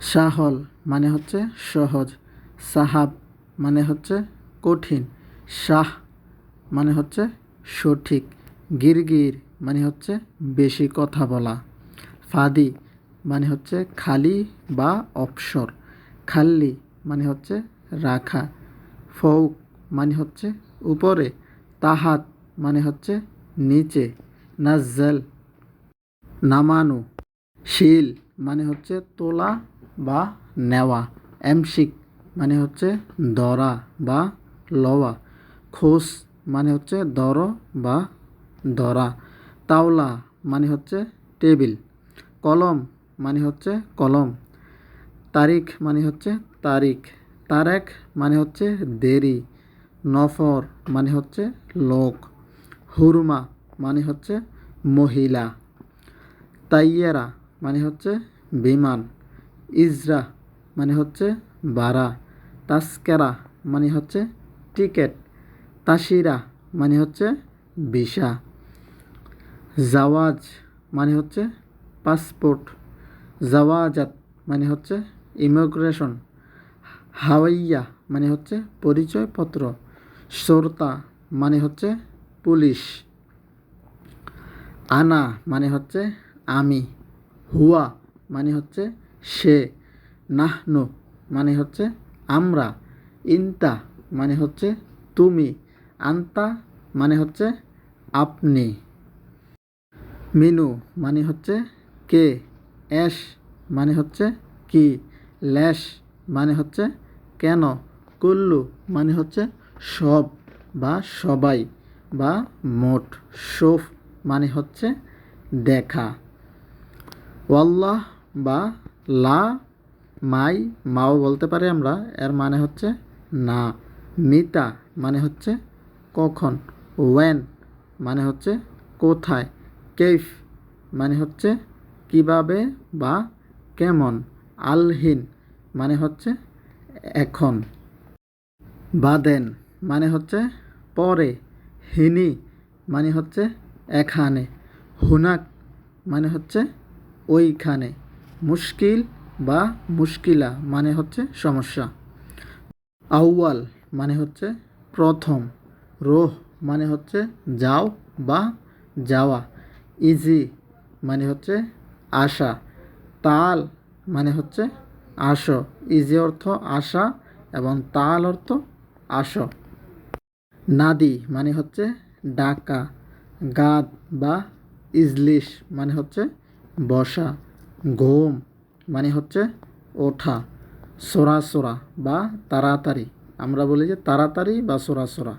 সাহল মানে হচ্ছে সহজ, সাহাব মানে হচ্ছে কঠিন, শাহ মানে হচ্ছে সঠিক, গিরগির মানে হচ্ছে বেশি কথা বলা, ফাদি মানে হচ্ছে খালি বা অপসর খাল্লি মানে হচ্ছে রাখা, ফৌক মানে হচ্ছে উপরে, তাহাত মানে হচ্ছে নিচে, নাজ্জাল, নামানু, শিল মানে হচ্ছে তোলা বা নেওয়া। এমসিক মানে হচ্ছে ধরা বা লওয়া। খোস মানে হচ্ছে ধরো বা ধরা। তাওলা মানে হচ্ছে টেবিল। কলম মানে হচ্ছে কলম। তারিখ মানে হচ্ছে তারিখ। তারেক মানে হচ্ছে দেরি। নফর মানে হচ্ছে লোক। হুরমা মানে হচ্ছে মহিলা। তাইয়েরা মানে হচ্ছে বিমান। ইজরা মানে হচ্ছে বারা তাস্কেরা মানে হচ্ছে টিকেট। তাসিরা মানে হচ্ছে ভিসা। জাওয়াজ মানে হচ্ছে পাসপোর্ট। জাওয়াজাত মানে হচ্ছে ইমিগ্রেশন। হাওয়াইয়া মানে হচ্ছে পরিচয়পত্র। সরতা মানে হচ্ছে পুলিশ। আনা মানে হচ্ছে আমি। হুয়া মানে হচ্ছে সে নাহনু মানে হচ্ছে আমরা, ইন্তা মানে হচ্ছে তুমি, আন্তা মানে হচ্ছে আপনি। মিনু মানে হচ্ছে কে, অ্যাশ মানে হচ্ছে কি, ল্যাশ মানে হচ্ছে কেন, কুল্লু মানে হচ্ছে সব বা সবাই বা মোট, শোফ মানে হচ্ছে দেখা। ওয়াল্লাহ বা লা, মাই, মাও বলতে পারি আমরা। এর মানে হচ্ছে না। মিতা মানে হচ্ছে কখন। ওয়েন মানে হচ্ছে কোথায়। কেইফ মানে হচ্ছে কীভাবে বা কেমন। আলহিন মানে হচ্ছে এখন। বাদেন মানে হচ্ছে পরে। হিনি মানে হচ্ছে এখানে। হুনাক মানে হচ্ছে ওইখানে। মুশকিল বা মুশকিলা মানে হচ্ছে সমস্যা। আউয়াল মানে হচ্ছে প্রথম। রোহ মানে হচ্ছে যাও বা যাওয়া। ইজি মানে হচ্ছে আশা তাল মানে হচ্ছে আসো। ইজি অর্থ আশা এবং তাল অর্থ আসো। নাদি মানে হচ্ছে ডাকা। গাদ বা ইজলিশ মানে হচ্ছে বসা। ঘুম মানে হচ্ছে ওঠা, সোরা বা তাড়াতাড়ি। আমরা বলি যে তাড়াতাড়ি বা সোরা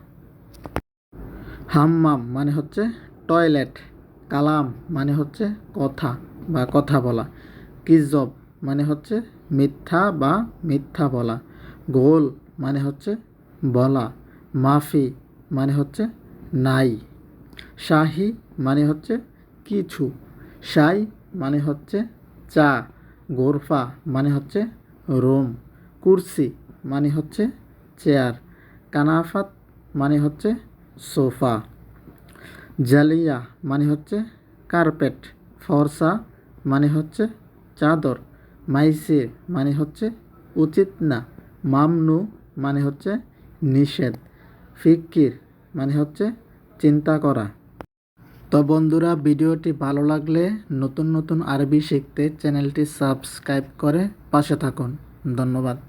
হাম্মাম মানে হচ্ছে টয়লেট। কালাম মানে হচ্ছে কথা বা কথা বলা। কিজব মানে হচ্ছে মিথ্যা বা মিথ্যা বলা। গোল মানে হচ্ছে বলা। মাফি মানে হচ্ছে নাই। শাহি মানে হচ্ছে কিছু। সাই মানে হচ্ছে চা, গোরফা মানে হচ্ছে রুম, কুরসি মানে হচ্ছে চেয়ার, কানাফাত মানে হচ্ছে সোফা, জালিয়া মানে হচ্ছে কার্পেট, ফর্সা মানে হচ্ছে চাদর, মাইসির মানে হচ্ছে উচিত না, মামনু মানে হচ্ছে নিষেধ, ফিক্কির মানে হচ্ছে চিন্তা করা। তো বন্ধুরা, ভিডিওটি ভালো লাগলে নতুন নতুন আরবি শিখতে চ্যানেলটি সাবস্ক্রাইব করে পাশে থাকুন। ধন্যবাদ।